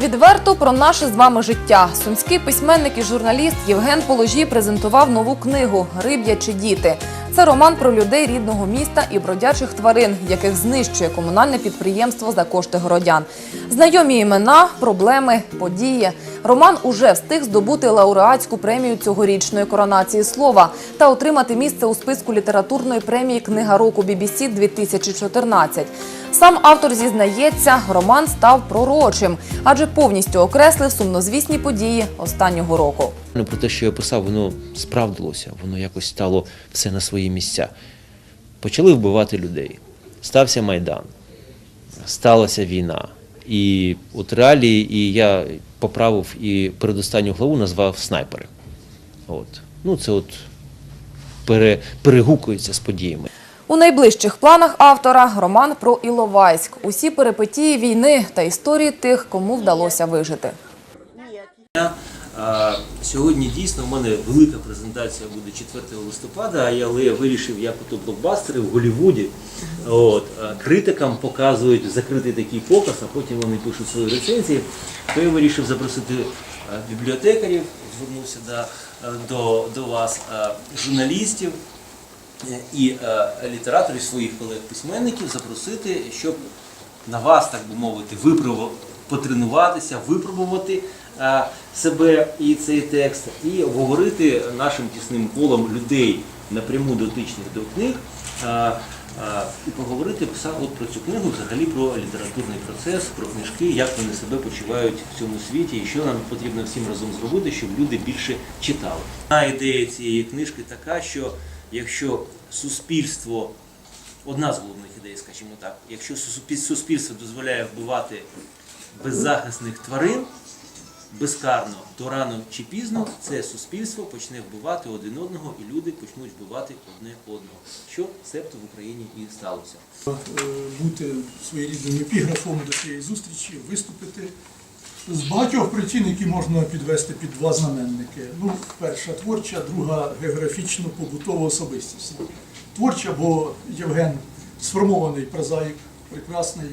Відверто про наше з вами життя. Сумський письменник і журналіст Євген Положій презентував нову книгу Риб'ячі діти. Це роман про людей рідного міста і бродячих тварин, яких знищує комунальне підприємство за кошти городян. Знайомі імена, проблеми, події. Роман уже встиг здобути лауреатську премію цьогорічної коронації слова та отримати місце у списку літературної премії Книга року BBC 2014. Сам автор зізнається, роман став пророчим, адже повністю окреслив сумнозвісні події останнього року. Ну, Про те, що я писав, воно справдилося, воно якось стало все на свої місця. Почали вбивати людей. Стався Майдан, сталася війна. І от реалії, і я поправив і передостанню главу назвав снайпери. От. Ну, це от пере, перегукується з подіями. У найближчих планах автора роман про Іловайськ, усі перипетії війни та історії тих, кому вдалося вижити. Сьогодні дійсно в мене велика презентація буде 4 листопада, але я вирішив, як ото блокбастери в Голлівуді. От, критикам показують закритий такий показ, а потім вони пишуть свої рецензії. То я вирішив запросити бібліотекарів, звернувся до, до, до вас, журналістів е, і літераторів своїх колег-письменників запросити, щоб на вас, так би мовити, випробувати, потренуватися, випробувати е, себе і цей текст, і обговорити нашим тісним колом людей напряму дотичних до книг. е, е, І поговорити от про цю книгу, взагалі про літературний процес, про книжки, як вони себе почувають в цьому світі, і що нам потрібно всім разом зробити, щоб люди більше читали. Одна ідея цієї книжки така, що якщо суспільство одна з головних ідей, скажімо так, якщо суспільство дозволяє вбивати беззахисних тварин безкарно, то рано чи пізно це суспільство почне вбивати один одного, і люди почнуть вбивати одне одного. Що себто в Україні і сталося. Е, бути своєрідним епіграфом до цієї зустрічі, виступити з багатьох причин, які можна підвести під два знаменники. Ну, перша творча, друга географічно побутова особистість. Творча, бо Євген сформований прозаїк, прекрасний,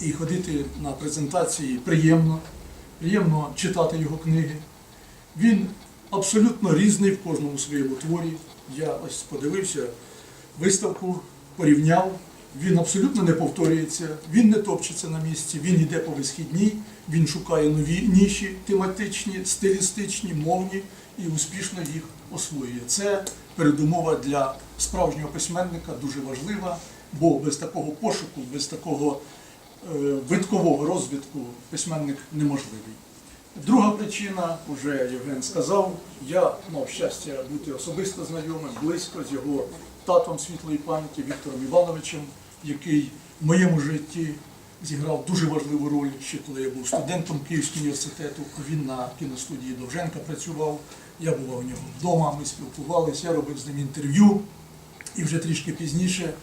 і ходити на презентації приємно, приємно читати його книги. Він абсолютно різний в кожному своєму творі. Я ось подивився виставку, порівняв. Він абсолютно не повторюється, він не топчеться на місці, він йде по висхідній, він шукає нові ніші тематичні, стилістичні, мовні і успішно їх освоює. Це передумова для справжнього письменника дуже важлива, бо без такого пошуку, без такого виткового розвитку письменник неможливий. Друга причина, вже Євген сказав, я мав щастя бути особисто знайомим, близько з його татом світлої пам'яті Віктором Івановичем, який в моєму житті зіграв дуже важливу роль, ще коли я був студентом Київського університету. Він на кіностудії Довженка працював. Я був у нього вдома, ми спілкувалися, я робив з ним інтерв'ю. І вже трішки пізніше,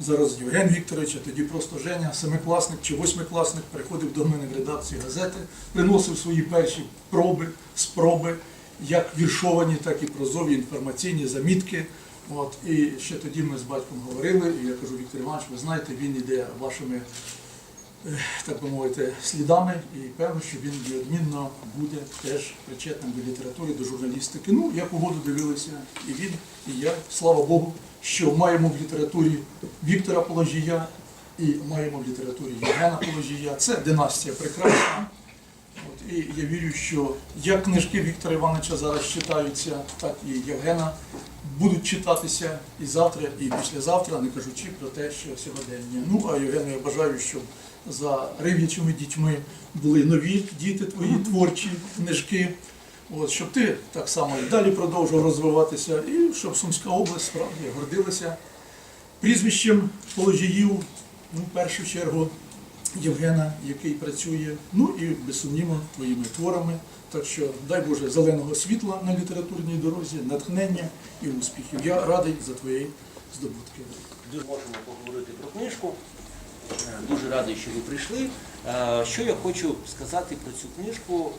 зараз Євген Вікторович, а тоді просто Женя, семикласник чи восьмикласник, приходив до мене в редакцію газети, приносив свої перші проби, спроби, як віршовані, так і прозові інформаційні замітки. От, і ще тоді ми з батьком говорили, і я кажу, Віктор Іванович, ви знаєте, він йде вашими так би мовити, слідами, і певно, що він неодмінно буде теж причетним до літератури, до журналістики. Ну, як угоду дивилися, і він, і я, слава Богу, що маємо в літературі Віктора Положія і маємо в літературі Євгена Положія. Це династія прекрасна. От, і я вірю, що як книжки Віктора Івановича зараз читаються, так і Євгена будуть читатися і завтра, і післязавтра, не кажучи про те, що сьогодення. Ну, а Євгену я бажаю, щоб за риб'ячими дітьми були нові діти твої творчі книжки. От, щоб ти так само і далі продовжував розвиватися, і щоб Сумська область справді гордилася прізвищем положіїв, ну, в першу чергу, Євгена, який працює, ну і безсумнівно твоїми творами. Так що дай Боже зеленого світла на літературній дорозі, натхнення і успіхів. Я радий за твої здобутки. Можемо поговорити про книжку. Е, Дуже радий, що ви прийшли. Е, Що я хочу сказати про цю книжку,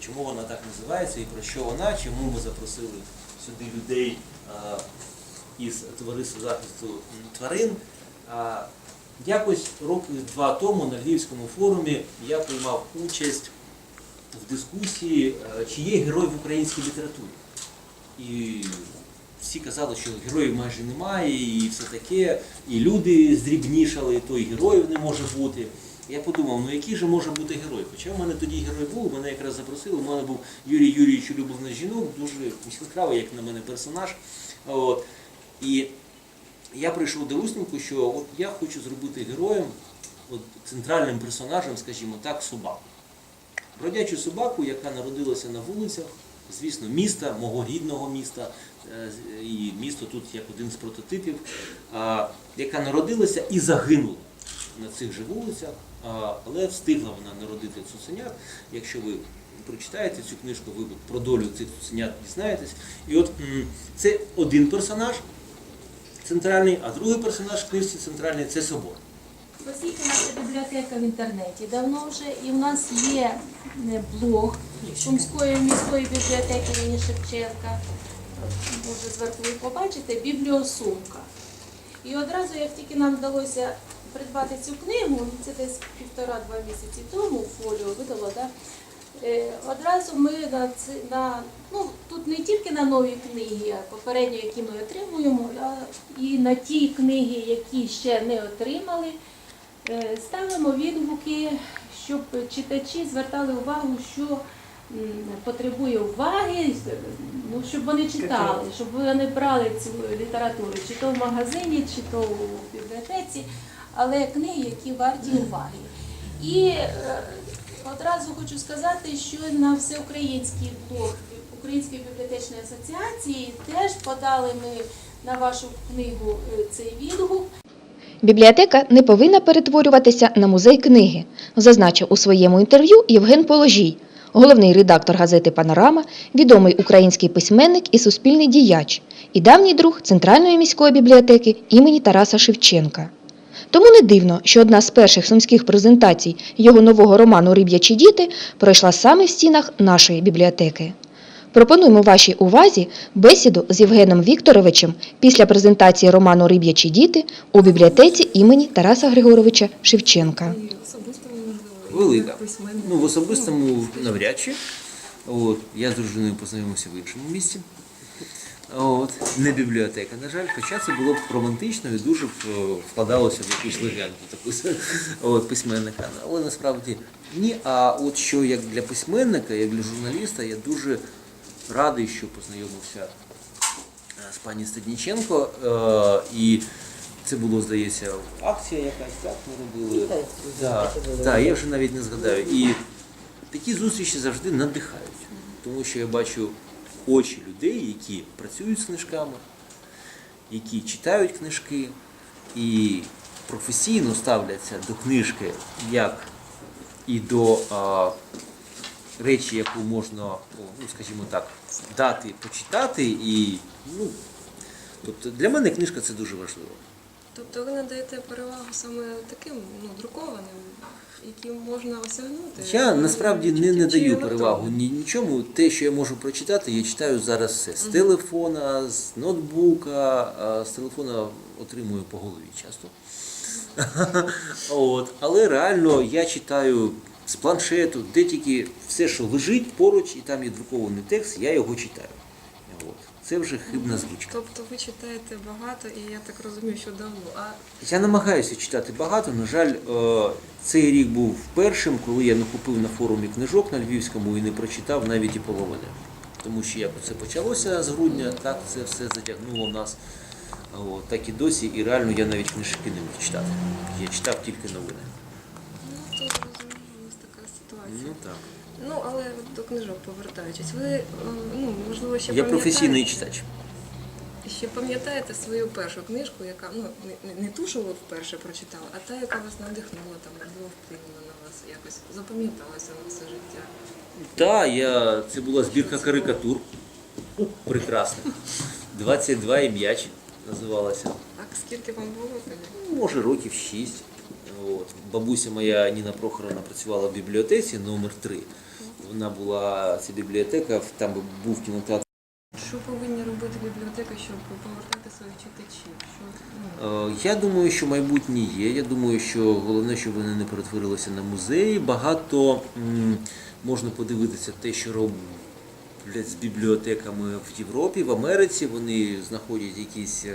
чому вона так називається і про що вона, чому ми запросили сюди людей е, із товариства захисту тварин. Якось роки два тому на Львівському форумі я приймав участь в дискусії, чи є герой в українській літературі. І всі казали, що героїв майже немає, і все таке, і люди здрібнішали, то і героїв не може бути. Я подумав, ну який же може бути герой? Хоча в мене тоді герой був, мене якраз запросили, у мене був Юрій Юрійович на жінок, дуже яскравий, як на мене, персонаж. От. І я прийшов до висновку, що от я хочу зробити героєм, от, центральним персонажем, скажімо так, собаку. Бродячу собаку, яка народилася на вулицях, звісно, міста, мого рідного міста, е, і місто тут як один з прототипів, яка народилася і загинула на цих же вулицях, але встигла вона народити цуценят. Якщо ви прочитаєте цю книжку, ви про долю цих цуценят дізнаєтесь. І от це один персонаж центральний, а другий персонаж в книжці центральний це собор. Оскільки наша бібліотека в інтернеті давно вже, і в нас є е, блог Сумської міської бібліотеки Шевченка. Може, зверху ви побачите, бібліосумка. І одразу, як тільки нам вдалося придбати цю книгу, це десь півтора-два місяці тому фоліо видало, да? Е, Одразу ми на, ці- на ну тут не тільки на нові книги, а попередньо, які ми отримуємо, а і на ті книги, які ще не отримали, е, ставимо відгуки, щоб читачі звертали увагу, що потребує уваги, ну, щоб вони читали, щоб вони брали цю літературу, чи то в магазині, чи то у бібліотеці, але книги, які варті уваги. І е, одразу хочу сказати, що на всеукраїнський блог Української бібліотечної асоціації теж подали ми на вашу книгу е, цей відгук. Бібліотека не повинна перетворюватися на музей книги, зазначив у своєму інтерв'ю Євген Положій, головний редактор газети Панорама, відомий український письменник і суспільний діяч, і давній друг Центральної міської бібліотеки імені Тараса Шевченка. Тому не дивно, що одна з перших сумських презентацій його нового роману Риб'ячі діти пройшла саме в стінах нашої бібліотеки. Пропонуємо вашій увазі бесіду з Євгеном Вікторовичем після презентації роману Риб'ячі діти у бібліотеці імені Тараса Григоровича Шевченка. Велика. Ну, в особистому навряд чи. От, я з дружиною познайомився в іншому місці. От, не бібліотека, на жаль, хоча це було б романтично і дуже б е, вкладалося в якусь легенду таку от, письменника. Але насправді ні. А от що як для письменника, як для журналіста, я дуже радий, що познайомився е, з пані Стадніченко. Е, і це було, здається, акція якась, так ми робили. Так, я вже навіть не згадаю. І такі зустрічі завжди надихають, тому що я бачу очі людей, які працюють з книжками, які читають книжки і професійно ставляться до книжки як і до а, речі, яку можна, ну, скажімо так, дати, почитати. І, ну, тобто для мене книжка це дуже важливо. Тобто ви надаєте перевагу саме таким ну, друкованим, які можна осягнути? Я насправді не, не Чи даю електронним? перевагу ні, нічому. Те, що я можу прочитати, я читаю зараз все. З телефона, з ноутбука, з телефона отримую по голові часто. От. Але реально я читаю з планшету, де тільки все, що лежить поруч, і там є друкований текст, я його читаю. Це вже хибна звичка. Тобто ви читаєте багато, і я так розумію, що давно. А Я намагаюся читати багато. На жаль, е, цей рік був першим, коли я не купив на форумі книжок на Львівському і не прочитав навіть і половини. Тому що як це почалося з грудня, так це все затягнуло нас. От, так і досі, і реально я навіть книжки не міг читати. Я читав тільки новини. ну то розумію, у вас така ситуація. Ну так. Ну, але от до книжок повертаючись, ви е, ну можливо ще Я професійний читач. Ще пам'ятаєте свою першу книжку, яка ну не, не, ту, що ви вперше прочитали, а та, яка вас надихнула, там можливо вплинула на вас, якось запам'яталася на все життя. Так, я... це була збірка карикатур. Прекрасних. 22 і м'яч називалася. Так скільки вам було тоді? Ну, може, років 6. От. Бабуся моя Ніна Прохоровна працювала в бібліотеці номер 3 Вона була, ця бібліотека, там був кінотеатр що повинні робити бібліотеки, щоб повертати своїх читачів? Що, ну, Е, Я думаю, що майбутнє є. Я думаю, що головне, щоб вони не перетворилися на музеї. Багато можна подивитися те, що роблять з бібліотеками в Європі, в Америці. Вони знаходять якісь е,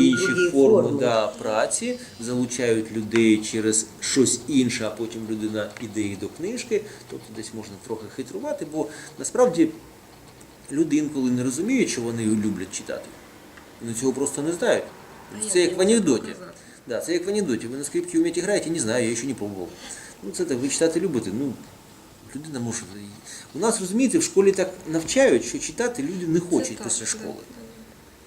інші Другі форми форми. да, праці, залучають людей через щось інше, а потім людина іде і до книжки. Тобто десь можна трохи хитрувати, бо насправді люди інколи не розуміють, що вони люблять читати. Вони цього просто не знають. Це як в анекдоті. Да, це як в анекдоті. Ви на скрипці вмієте грати, не знаю, я ще не пробував. Ну, це так, ви читати любите. Ну, людина може. У нас, розумієте, в школі так навчають, що читати люди не це хочуть так, після да, школи. да.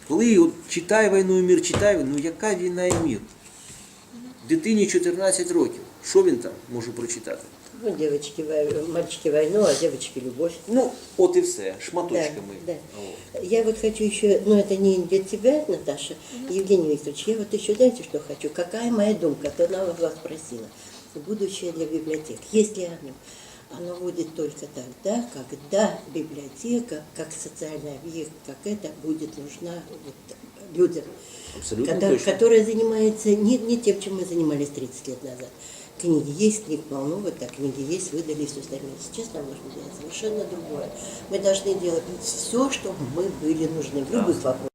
Коли от читай війну і мір, читай, ну яка війна і мір? Дитині 14 років. Що він там може прочитати? Ну, девочки, вой- мальчики войну, а девочки любовь. Ну, от і все, шматочками. Да, От. Я вот хочу еще, ну это не для тебя, Наташа, Евгений Викторович, я вот еще, знаете, что хочу? Какая моя думка? То она вас спросила. Будущее для библиотек. Если оно, Оно будет только тогда, когда библиотека, как социальный объект, как это, будет нужна вот людям, Абсолютно Когда- точно. которая занимается не, не тем, чем мы занимались 30 лет назад. Книги есть, книг полно, вот так книги есть, выдали все остальное. Сейчас нам нужно делать совершенно другое. Мы должны делать все, чтобы мы были нужны в любых вопросах.